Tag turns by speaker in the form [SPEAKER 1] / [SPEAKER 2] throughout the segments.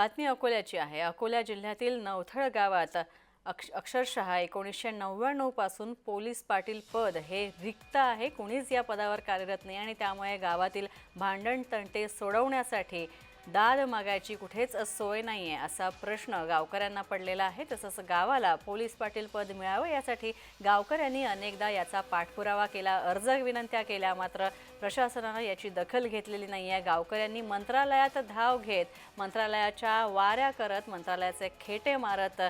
[SPEAKER 1] बातमी अकोल्याची आहे. अकोला जिल्ह्यातील नवथळ गावात अक्ष अक्षरशः एकोणीसशे नव्याण्णवपासून पोलीस पाटील पद हे रिक्त आहे. कुणीच या पदावर कार्यरत नाही आणि त्यामुळे गावातील भांडण तंटे सोडवण्यासाठी दाद मागायची कुठेच सोय नाही आहे असा प्रश्न गावकऱ्यांना पडलेला आहे. तसंच गावाला पोलीस पाटील पद मिळावं यासाठी गावकऱ्यांनी अनेकदा याचा पाठपुरावा केला अर्ज विनंत्या केल्या. मात्र प्रशासनानं याची दखल घेतलेली नाही आहे गावकऱ्यांनी मंत्रालयात धाव घेत मंत्रालयाच्या वाऱ्या करत मंत्रालयाचे खेटे मारत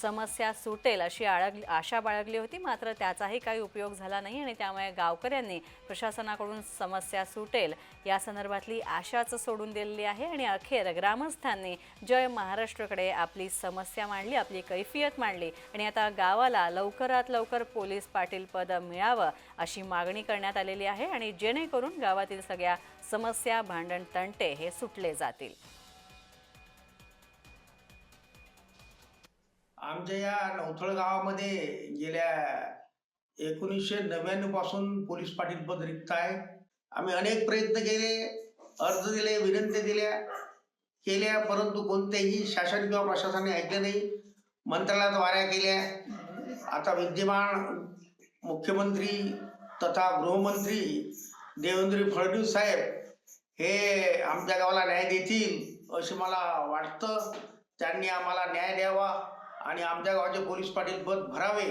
[SPEAKER 1] समस्या सुटेल अशी आळग आशा बाळगली होती मात्र त्याचाही काही उपयोग झाला नाही आणि त्यामुळे गावकऱ्यांनी प्रशासनाकडून समस्या सुटेल. या संदर्भातली आशाच सोडून दिलेली आहे आणि अखेर ग्रामस्थांनी जय महाराष्ट्रकडे आपली समस्या मांडली आपली कैफियत मांडली आणि आता गावाला लवकरात लवकर पोलीस पाटील पद मिळावं अशी मागणी करण्यात आलेली आहे आणि जेणेकरून गावातील सगळ्या समस्या भांडण तंटे हे सुटले जातील.
[SPEAKER 2] आमच्या या नवथळ गावामध्ये गेल्या एकोणीसशे नव्याण्णवपासून पोलीस पाटील पद रिक्त आहे. आम्ही अनेक प्रयत्न केले अर्ज दिले विनंती दिल्या केल्या परंतु कोणत्याही शासन किंवा प्रशासनाने ऐकले नाही. मंत्रालयात वाऱ्या केल्या. आता विद्यमान मुख्यमंत्री तथा गृहमंत्री देवेंद्र फडणवीस साहेब हे आमच्या गावाला न्याय देतील असे मला वाटतं. त्यांनी आम्हाला न्याय द्यावा. आणि आमच्या गावाचे पोलीस पाटील पद भरावे